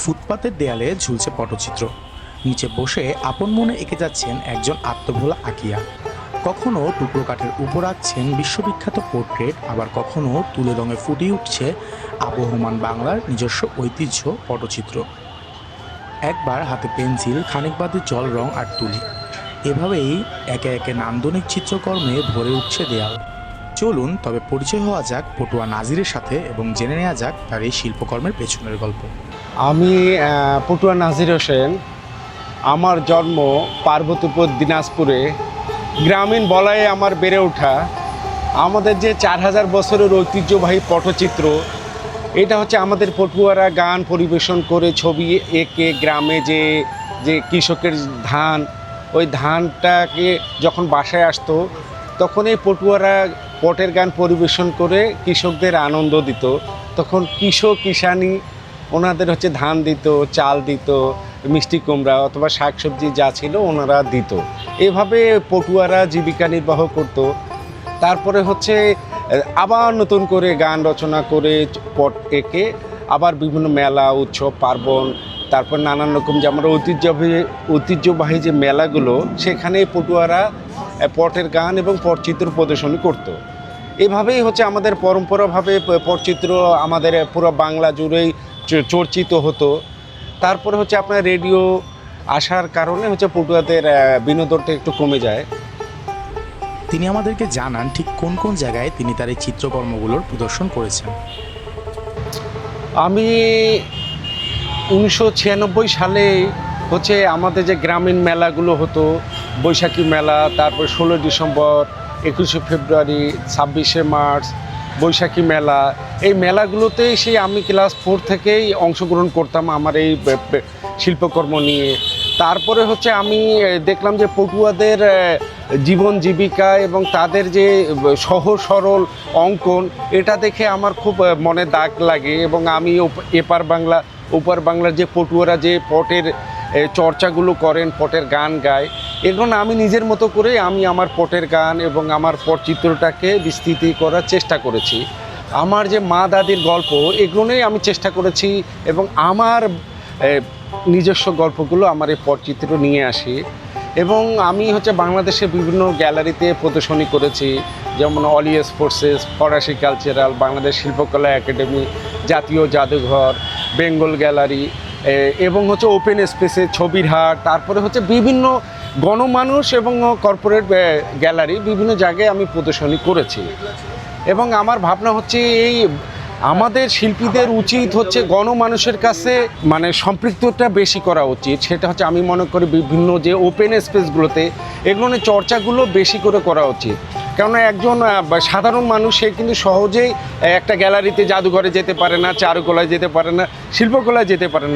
ফুটপাতের দেয়ালে ঝুলছে পটচিত্র। নিচে বসে আপন মনে এঁকে যাচ্ছেন একজন আত্মভোলা আকিয়া। কখনো টুকরো কাঠের উপর আঁকছেন বিশ্ববিখ্যাত পোর্ট্রেট, আবার কখনো তুলে রঙে ফুটিয়ে উঠছে আবহমান বাংলার নিজস্ব ঐতিহ্য পটচিত্র। একবার হাতে পেন্সিল, খানিক বাদে জল, রং আর তুলি। এভাবেই একে একে নান্দনিক চিত্রকর্মে ভরে উঠছে দেয়াল। চলুন, তবে পরিচয় হওয়া যাক পটুয়া নাজিরের সাথে এবং জেনে নেওয়া যাক তার এই শিল্পকর্মের পেছনের গল্প। আমি পটুয়া নাজির হোসেন। আমার জন্ম পার্বতীপুর দিনাজপুরে। গ্রামীণ বলায়ে আমার বেড়ে ওঠা। আমাদের যে চার হাজার বছরের ঐতিহ্যবাহী পটচিত্র, এটা হচ্ছে আমাদের পটুয়ারা গান পরিবেশন করে ছবি এঁকে গ্রামে যে যে কৃষকের ধান, ওই ধানটাকে যখন বাসায় আসতো, তখন এই পটুয়ারা পটের গান পরিবেশন করে কৃষকদের আনন্দ দিত। তখন কৃষক, কিষানি ওনাদের হচ্ছে ধান দিত, চাল দিত, মিষ্টি কুমড়া অথবা শাকসবজি যা ছিল ওনারা দিত। এভাবে পটুয়ারা জীবিকা নির্বাহ করত। তারপরে হচ্ছে, আবার নতুন করে গান রচনা করে পট এঁকে আবার বিভিন্ন মেলা, উৎসব, পার্বণ, তারপর নানান রকম যে আমরা ঐতিহ্যবাহী ঐতিহ্যবাহী যে মেলাগুলো, সেখানে পটুয়ারা পটের গান এবং পটচিত্র প্রদর্শনী করতো। এভাবেই হচ্ছে আমাদের পরম্পরাভাবে পটচিত্র আমাদের পুরো বাংলা জুড়েই চর্চিত হতো। তারপরে হচ্ছে আপনার রেডিও আসার কারণে হচ্ছে পটুয়াদের বিনোদনটা একটু কমে যায়। তিনি আমাদেরকে জানান ঠিক কোন কোন জায়গায় তিনি তার এই চিত্রকর্মগুলোর প্রদর্শন করেছেন। আমি উনিশশো ছিয়ানব্বই সালে হচ্ছে আমাদের যে গ্রামীণ মেলাগুলো হতো বৈশাখী মেলা তারপর ষোলো ডিসেম্বর একুশে ফেব্রুয়ারি ছাব্বিশে মার্চ বৈশাখী মেলা। এই মেলাগুলোতে সেই আমি ক্লাস ফোর থেকেই অংশগ্রহণ করতাম আমার এই শিল্পকর্ম নিয়ে। তারপরে হচ্ছে আমি দেখলাম যে পটুয়াদের জীবন জীবিকা এবং তাদের যে সহজ সরল অঙ্কন, এটা দেখে আমার খুব মনে দাগ লাগে এবং আমি এপার বাংলা, ওপার বাংলার যে পটুয়ারা যে পটের চর্চাগুলো করেন, পটের গান গায় এগুলো আমি নিজের মতো করে আমি আমার পটের গান এবং আমার পটচিত্রটাকে বিস্তৃতি করার চেষ্টা করেছি। আমার যে মা দাদির গল্প, এগুলোই আমি চেষ্টা করেছি এবং আমার নিজস্ব গল্পগুলো আমার এই পটচিত্র নিয়ে আসি। এবং আমি হচ্ছে বাংলাদেশের বিভিন্ন গ্যালারিতে প্রদর্শনী করেছি, যেমন অলি স্পোর্টসেস, ফরাসি কালচারাল, বাংলাদেশ শিল্পকলা একাডেমি, জাতীয় জাদুঘর, বেঙ্গল গ্যালারি এবং হচ্ছে ওপেন স্পেসে ছবির হাট, তারপরে হচ্ছে বিভিন্ন গণমানুষ এবং কর্পোরেট গ্যালারি বিভিন্ন জায়গায় আমি প্রদর্শনী করেছি। এবং আমার ভাবনা হচ্ছে এই আমাদের শিল্পীদের উচিত হচ্ছে গণমানুষের কাছে মানে সম্পৃক্তটা বেশি করা উচিত। সেটা হচ্ছে আমি মনে করি বিভিন্ন যে ওপেন স্পেসগুলোতে এগুলো চর্চাগুলো বেশি করে করা উচিত। কেননা একজন সাধারণ মানুষ সে কিন্তু সহজেই একটা গ্যালারিতে জাদুঘরে যেতে পারে না, চারুকলায় যেতে পারে না, শিল্পকলায় যেতে পারে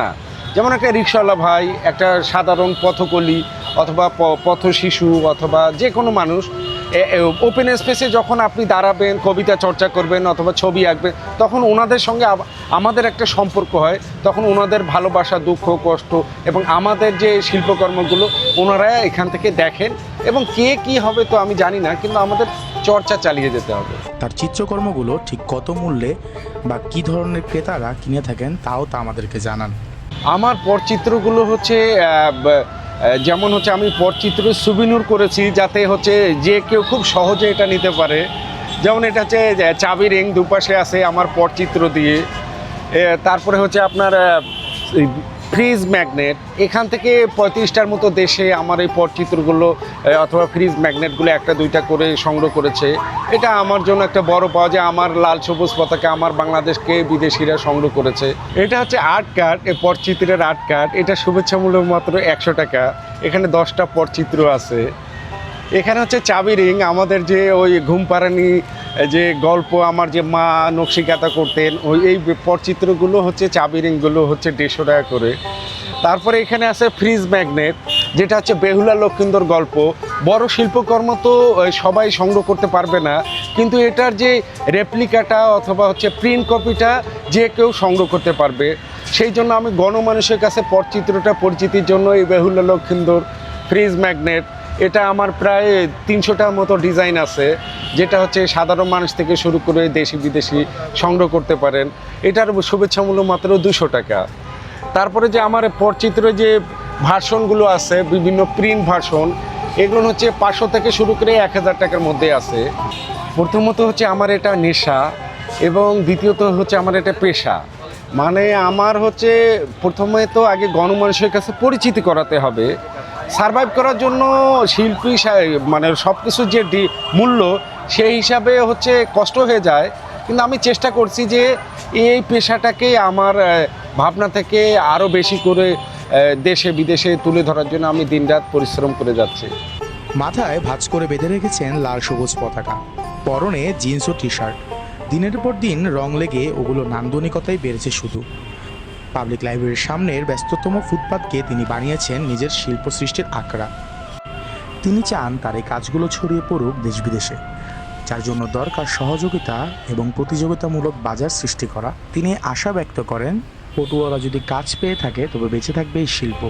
না। যেমন একটা রিক্সাওয়ালা ভাই, একটা সাধারণ পথকলি অথবা প- পথ শিশু অথবা যে কোনো মানুষ ওপেন স্পেসে যখন আপনি দাঁড়াবেন কবিতা চর্চা করবেন অথবা ছবি আঁকবেন তখন ওনাদের সঙ্গে আমাদের একটা সম্পর্ক হয়। তখন ওনাদের ভালোবাসা দুঃখ কষ্ট এবং আমাদের যে শিল্পকর্মগুলো ওনারা এখান থেকে দেখেন এবং কে কি হবে তো আমি জানি না কিন্তু আমাদের চর্চা চালিয়ে যেতে হবে। তার চিত্রকর্মগুলো ঠিক কত মূল্যে বা কী ধরনের ক্রেতারা কিনে থাকেন তাও তা আমাদেরকে জানান। আমার পরচিত্রগুলো হচ্ছে যেমন হচ্ছে আমি পটচিত্র সুবিনুর করেছি যাতে হচ্ছে যে কেউ খুব সহজে এটা নিতে পারে। যেমন এটা হচ্ছে চাবি রিং দুপাশে আছে আমার পটচিত্র দিয়ে। তারপরে হচ্ছে আপনার ফ্রিজ ম্যাগনেট। এখান থেকে পঁয়ত্রিশটার মতো দেশে আমার এই পটচিত্রগুলো অথবা ফ্রিজ ম্যাগনেটগুলো একটা দুইটা করে সংগ্রহ করেছে। এটা আমার জন্য একটা বড় পাওয়া যে আমার লাল সবুজ পতাকা আমার বাংলাদেশকে বিদেশিরা সংগ্রহ করেছে। এটা হচ্ছে আর্ট কার্ড, এই পটচিত্রের আর্ট কার্ড। এটা শুভেচ্ছা মূল্য মাত্র একশো টাকা। এখানে দশটা পটচিত্র আছে। এখানে হচ্ছে চাবি রিং। আমাদের যে ওই ঘুমপাড়ানি যে গল্প আমার যে মা নকশিকাতা করতেন, ওই এই পটচিত্রগুলো হচ্ছে, চাবি রিংগুলো হচ্ছে দেড়শো টাকা করে। তারপরে এখানে আছে ফ্রিজ ম্যাগনেট, যেটা হচ্ছে বেহুলা লক্ষিন্দর গল্প। বড় শিল্পকর্ম তো সবাই সংগ্রহ করতে পারবে না, কিন্তু এটার যে রেপ্লিকাটা অথবা হচ্ছে প্রিন্ট কপিটা যে কেউ সংগ্রহ করতে পারবে। সেই জন্য আমি গণমানুষের কাছে পটচিত্রটা পরিচিতির জন্য এই বেহুলা লক্ষিন্দর ফ্রিজ ম্যাগনেট এটা আমার প্রায় তিনশোটার মতো ডিজাইন আছে, যেটা হচ্ছে সাধারণ মানুষ থেকে শুরু করে দেশি বিদেশি সংগ্রহ করতে পারেন। এটার শুভেচ্ছা মূল্য মাত্র দুশো টাকা। তারপরে যে আমার পরচিত্র যে ভার্সনগুলো আছে, বিভিন্ন প্রিন্ট ভার্সন, এগুলো হচ্ছে পাঁচশো থেকে শুরু করে এক হাজার টাকার মধ্যে আছে। প্রথমত হচ্ছে আমার এটা নেশা এবং দ্বিতীয়ত হচ্ছে আমার এটা পেশা। মানে আমার হচ্ছে প্রথমে তো আগে গণমানুষের কাছে পরিচিতি করাতে হবে। সারভাইভ করার জন্য শিল্পী মানে সব কিছুর যে মূল্য, সেই হিসাবে হচ্ছে কষ্ট হয়ে যায়। কিন্তু আমি চেষ্টা করছি যে এই পেশাটাকে আমার ভাবনা থেকে আরও বেশি করে দেশে, বিদেশে তুলে ধরার জন্য আমি দিনরাত পরিশ্রম করে যাচ্ছি। মাথায় ভাঁজ করে বেঁধে রেখেছেন লাল সবুজ পতাকা, পরনে জিন্স ও টি শার্ট দিনের পর দিন রং লেগে ওগুলো নান্দনিকতাই বেড়েছে শুধু। পাবলিক লাইব্রেরির সামনের ব্যস্ততম ফুটপাতকে তিনি বানিয়েছেন নিজের শিল্প সৃষ্টির আঁকড়া তিনি চান তার এই কাজগুলো ছড়িয়ে পড়ুক দেশ বিদেশে, যার জন্য দরকার সহযোগিতা এবং প্রতিযোগিতামূলক বাজার সৃষ্টি করা। তিনি আশা ব্যক্ত করেন, পটুয়ারা যদি কাজ পেয়ে থাকে, তবে বেঁচে থাকবে এই শিল্প।